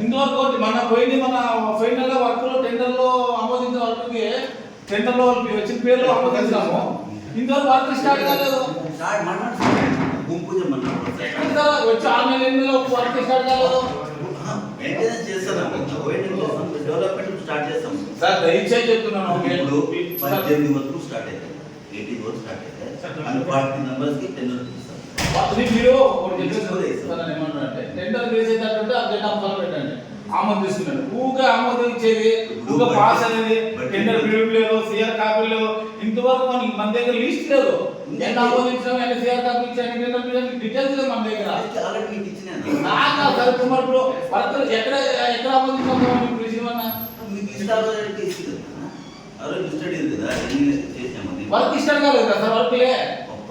ఇంతవరకు ఒకటి మన పోయింది మన ఫైనల్ వర్క్లో టెండర్లో ఆమోదించిన వర్క్కి టెండర్లో వచ్చిన పేర్లు ఆమోదించినాము ఇంతవరకు వర్క్ స్టార్ట్ కాలేదు. వచ్చి ఆరు నెలల వర్క్ స్టార్ట్ కాలేదు. డెవలప్మెంట్ స్టార్ట్ చేస్తాం. సార్ దయచేసి చెప్తున్నాను ఇప్పుడు పద్దెనిమిది వరకు స్టార్ట్ అవుతాయి ఎయిటీన్ వరకు స్టార్ట్ అండ్ ఫార్టీ మెంబర్స్కి టెండర్ అది మీరు ఒకటి టెండర్ వేసేటట్టుంటే అప్డేట్ ఆఫర్ పెట్టండి. ఆమోదిస్తున్నాడు ఊగా ఆమోదించేది ఊగా పాస్ అనేది టెండర్ బిల్లు లేదు సిఆర్ కాపీ లేదు ఇంతవరకు మన మన దగ్గర లిస్ట్ లేదు. ఎంత ఆమోదించాం ఎంత సిఆర్ కాపీ ఇచ్చాం టెండర్ బిల్లు డీటెయిల్స్ లేదు మన దగ్గర. నాకు సార్ కుమార్ వర్కర్ ఎక్కడ ఎక్కడ ఆమోదించాం మీకు చేసామని వర్క్ ఇష్టం కాలేదు కదా సార్ వర్క్లే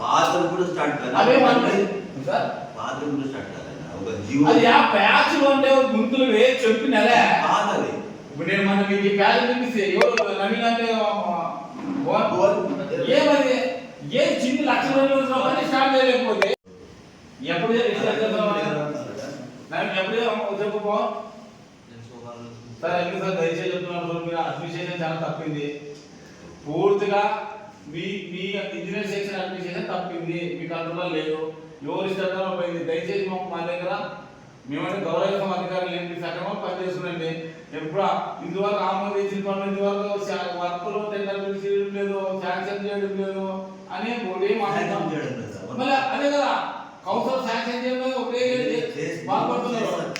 పాత్రలు కూడా స్టార్ట్ అవే కాదు మన సార్. పాత్రలు కూడా స్టార్ట్ కాదు ఒక జీవో అది ఆ ప్యాచ్ ఉండే గుంతులు వేసి చెప్పినలే. పాతది ఇప్పుడు నేను మన ఈ ప్యాచ్ చూపిస్తే ఎవరు నవీన్ అంటే ఏమది? ఏ చిన్న లక్షల కానీ స్టార్ట్ చేయలేకపోతే ఎప్పుడు ఎప్పుడు చెప్పుకో సార్ ఎందుకు సార్? దయచేసి చెప్తున్నాను మీరు అడ్మినిస్ట్రేషన్ చాలా తప్పింది పూర్తిగా మీ మీ ఇంజనీర్ సెక్షన్ అడ్మినిస్ట్రేషన్ తప్పింది మీ కంట్రోల్లో లేదు. ఎవరు ఇష్టంగా పోయింది దయచేసి మాకు మా దగ్గర మేమంటే గౌరవ అధికారులు ఏంటి? సక్రమంగా పనిచేస్తున్నాండి ఎప్పుడు? ఇందువరకు ఆమోదించిన పనులు ఇందువరకు వర్క్లో టెండర్ పిలిచి చేయడం లేదు. శాంక్షన్ చేయడం లేదు. అని ఒకటే మాట్లాడుతాం. మళ్ళీ అదే కదా. కౌన్సిల్ శాంక్షన్ చేయడం లేదు. ఒకటే బాధపడుతున్నారు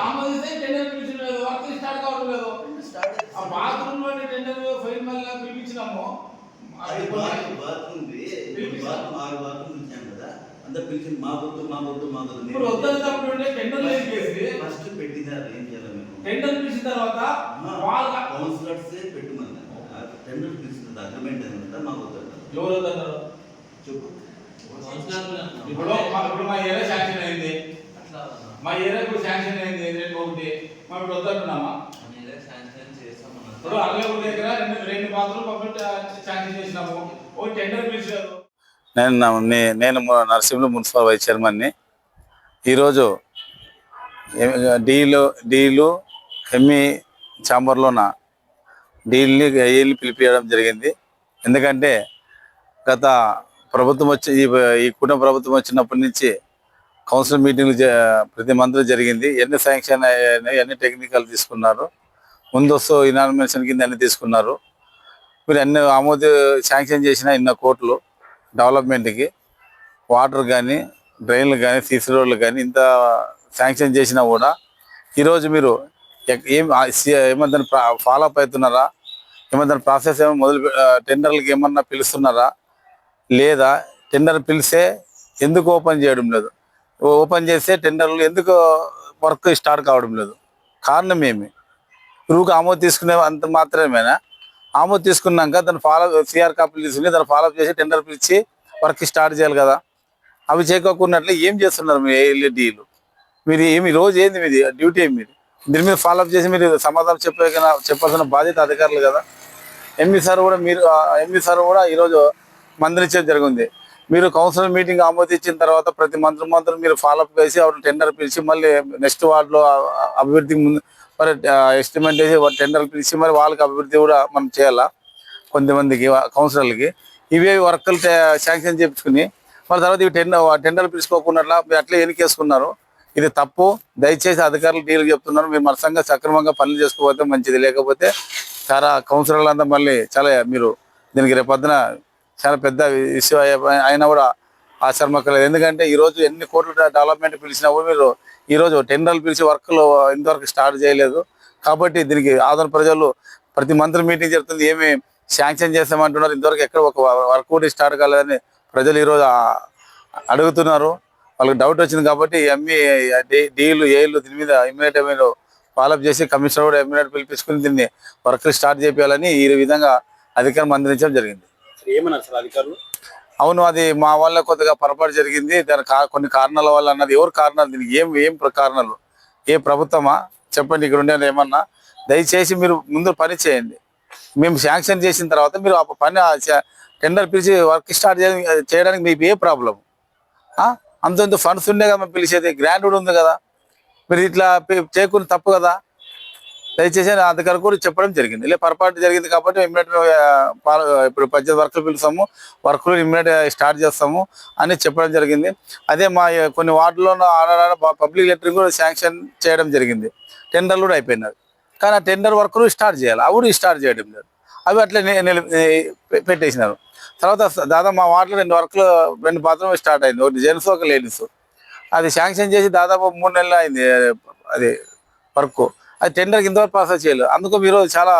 ఆమోదిస్తే టెండర్ పిలిచిన లేదు వర్క్ స్టార్ట్ కావడం లేదు. ఆ. బాత్రూమ్లోని టెండర్ ఫైల్ మళ్ళీ పిలిపించినాము. ఫస్ట్ పెట్టినారు ఏం చేయాలి టెండర్ పిలిచిన తర్వాత వాళ్ళ కౌన్సిలర్స్ పెట్టుమన్నారు. టెండర్ పిలిచిన అగ్రిమెంట్ ఏంటంటే మాకు. ఎవరు వద్దన్నారు? చెప్పు. ఇప్పుడు మా- ఏరియా శాంక్షన్ అయింది. మా ఏరియాకు శాంక్షన్ అయింది రెండు ఒకటి మా ఇప్పుడు వద్దంటున్నామా ఇప్పుడు అల్లెపూర్ దగ్గర రెండు రెండు బాత్రూమ్ పబ్లిక్ శాంక్షన్ చేసినాము. ఓ టెండర్ పిలిచారు. నేను నేను ము- నరసింహులు మున్సిపల్ వైస్ చైర్మన్ని. ఈరోజు డీలు డీలు ఎంఈ ఛాంబర్లోన డీల్ని ఏఈని పిలిపించడం జరిగింది. ఎందుకంటే గత ప్రభుత్వం వచ్చి ఈ ఈ కుటుంబ ప్రభుత్వం వచ్చినప్పటి నుంచి కౌన్సిల్ మీటింగ్లు ప్రతి మంత్రి జరిగింది. ఎన్ని శాంక్షన్ అయ్యాయి ఎన్ని టెక్నికల్ తీసుకున్నారు ముందస్తు ఇనామినేషన్ కింద అన్ని తీసుకున్నారు మీరు అన్ని ఆమోద శాంక్షన్ చేసిన ఇన్న కోట్లు డెవలప్మెంట్కి వాటర్ కానీ డ్రైన్లు కానీ సీసీ రోడ్లు కానీ ఇంత శాంక్షన్ చేసినా కూడా ఈరోజు మీరు ఏం ఆ ఫాలో అప్ అవుతున్నారా? ఏమంతా ప్రాసెస్ ఏమో మొదలు పె- టెండర్లకి ఏమన్నా పిలుస్తున్నారా? లేదా టెండర్ పిలిస్తే ఎందుకు ఓపెన్ చేయడం లేదు? ఓపెన్ చేస్తే టెండర్లు ఎందుకు వర్క్ స్టార్ట్ కావడం లేదు. కారణం ఏమి? రూకు ఆమోద్ తీసుకునే అంత మాత్రమేనా? ఆమోద్ తీసుకున్నాక దాన్ని ఫాలో సిఆర్ కాపీలు తీసుకుని దాన్ని ఫాలో చేసి టెండర్ పిలిచి వర్క్ స్టార్ట్ చేయాలి కదా. అవి చేయకోకున్నట్లు ఏం చేస్తున్నారు మీ ఏఎల్ఈడీలు మీరు ఏమి రోజు ఏంది మీది? డ్యూటీ ఏమి మీరు దీని మీద ఫాలోఅప్ చేసి మీరు సమాధానం చెప్పే చెప్పాల్సిన బాధ్యత అధికారులు కదా. ఎంఈ సార్ కూడా మీరు ఎంఈ సార్ కూడా ఈరోజు మందలించడం జరిగింది. మీరు కౌన్సిల్ మీటింగ్ ఆమోదించిన తర్వాత ప్రతి మంత్రి మంత్రులు మీరు ఫాలోఅప్ చేసి ఎవరు టెండర్ పిలిచి మళ్ళీ నెక్స్ట్ వార్డులో అభివృద్ధికి ముందు మరి ఎస్టిమేట్ చేసి టెండర్ పిలిచి మరి వాళ్ళకి అభివృద్ధి కూడా మనం చేయాలా? కొంతమందికి కౌన్సిలర్లకి ఇవే వర్కులు శాంక్షన్ చేయించుకుని వాళ్ళ తర్వాత ఇవి టెండర్ టెండర్ పిలుచుకోకుండా అట్లే ఎన్నికేసుకున్నారు. ఇది తప్పు. దయచేసి అధికారులు డీల్ చెప్తున్నారు. మీరు మనసంగా సక్రమంగా పనులు చేసుకోకపోతే మంచిది. లేకపోతే చాలా కౌన్సిలర్లు అంతా మళ్ళీ చాలా మీరు దీనికి రేపొద్దున చాలా పెద్ద ఇష్యూ అయినా కూడా ఆశ్రమక్కర్లేదు. ఎందుకంటే ఈ రోజు ఎన్ని కోట్ల డెవలప్మెంట్ పిలిచినా కూడా మీరు ఈ రోజు టెండర్లు పిలిచి వర్క్లు ఇంతవరకు స్టార్ట్ చేయలేదు. కాబట్టి దీనికి ఆదరణ ప్రజలు ప్రతి మంత్రి మీటింగ్ జరుగుతుంది. ఏమి శాంక్షన్ చేస్తామంటున్నారు. ఇంతవరకు ఎక్కడ ఒక వర్క్ కూడా స్టార్ట్ కాలేదని ప్రజలు ఈరోజు అడుగుతున్నారు. వాళ్ళకి డౌట్ వచ్చింది కాబట్టి ఎంఈ డీలు ఏలు దీని మీద ఇమ్మీడియట్ మీరు ఫాలోఅప్ చేసి కమిషనర్ కూడా ఇమ్మీడియట్ పిలిపించుకుని దీన్ని వర్క్ స్టార్ట్ చేయాలని ఈ విధంగా అధికారం అందించడం జరిగింది. ఏమన్నారు సార్ అధికారులు? అవును అది మా వల్ల కొద్దిగా పొరపాటు జరిగింది. దాని కా- కొన్ని కారణాల వల్ల అన్నది ఎవరు కారణాలు? దీనికి ఏం ఏం కారణాలు? ఏ ప్రభుత్వమా? చెప్పండి ఇక్కడ ఉండే ఏమన్నా? దయచేసి మీరు ముందు పని చేయండి. మేము శాంక్షన్ చేసిన తర్వాత మీరు ఆ పని టెండర్ పిలిచి వర్క్ స్టార్ట్ చేయడానికి చేయడానికి మీకు ఏ ప్రాబ్లం అంత ఫండ్స్ ఉండే కదా మేము పిలిచేది. గ్రాండ్ కూడా ఉంది కదా. మీరు ఇట్లా పే- చేయకుండా తప్పు కదా. దయచేసి అధికారి కూడా చెప్పడం జరిగింది. ఇలా పొరపాటు జరిగింది కాబట్టి ఇమ్మీడియట్ ఇప్పుడు పద్దెనిమిది వర్కులు పిలుస్తాము వర్కులు ఇమ్మీడియట్ స్టార్ట్ చేస్తాము అని చెప్పడం జరిగింది. అదే మా కొన్ని వార్డుల్లో వార్డులో పబ్లిక్ లెటరింగ్ కూడా శాంక్షన్ చేయడం జరిగింది. టెండర్లు కూడా అయిపోయినారు కానీ ఆ టెండర్ వర్కులు స్టార్ట్ చేయాలి. అవి కూడా స్టార్ట్ చేయడం లేదు. అవి అట్లే పెట్టేసినారు. తర్వాత దాదాపు మా వార్డులో రెండు వర్కులు రెండు బాత్రూమ్ స్టార్ట్ అయింది. ఒకటి జెంట్స్ ఒక లేడీస్ అది శాంక్షన్ చేసి దాదాపు మూడు నెలలు అయింది అది వర్క్ అది టెండర్కి ఇంతవరకు ప్రాసెస్ చేయలేదు. అందుకు మీరు చాలా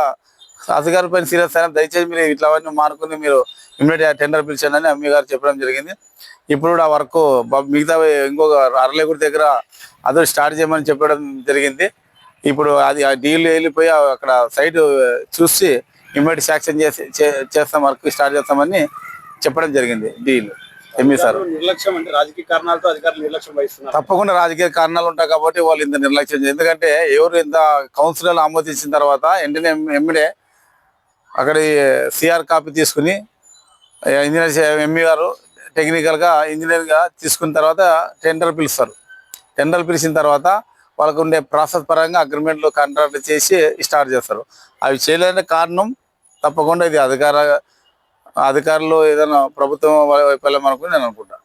అధికారుల పైన సీరియస్ అయినా దయచేసి మీరు ఇట్లా అవన్నీ మానుకుని మీరు ఇమ్మీడియట్ టెండర్ పిలిచాను అని అమ్మి గారు చెప్పడం జరిగింది. ఇప్పుడు కూడా ఆ వర్క్ మిగతా ఇంకొక అరలేగుడి దగ్గర అదే స్టార్ట్ చేయమని చెప్పడం జరిగింది. ఇప్పుడు అది ఆ డీల్ వెళ్ళిపోయి అక్కడ సైట్ చూసి ఇమ్మీడియట్ శాంక్షన్ చేసి చే- చేస్తాం వర్క్ స్టార్ట్ చేస్తామని చెప్పడం జరిగింది డీల్ ఎంఈ సార్. నిర్లక్ష్యం అంటే రాజకీయ కారణాలతో అధికారులు నిర్లక్ష్యం వహిస్తున్నారు. తప్పకుండా రాజకీయ కారణాలు ఉంటాయి కాబట్టి వాళ్ళు ఇంత నిర్లక్ష్యం. ఎందుకంటే ఎవరు ఇంత కౌన్సిలర్ ఆమోదించిన తర్వాత వెంటనే ఎమ్మెడే అక్కడ సిఆర్ కాపీ తీసుకుని ఇంజనీర్ ఎంఈ గారు టెక్నికల్గా ఇంజనీర్గా తీసుకున్న తర్వాత టెండర్ పిలుస్తారు. టెండర్ పిలిచిన తర్వాత వాళ్ళకు ఉండే ప్రాసెస్ పరంగా అగ్రిమెంట్లు కాంట్రాక్ట్ చేసి స్టార్ట్ చేస్తారు. అవి చేయలేని కారణం తప్పకుండా ఇది అధికార అధికారులు ఏదైనా ప్రభుత్వం వైఫల్యం అనుకుని నేను అనుకుంటా.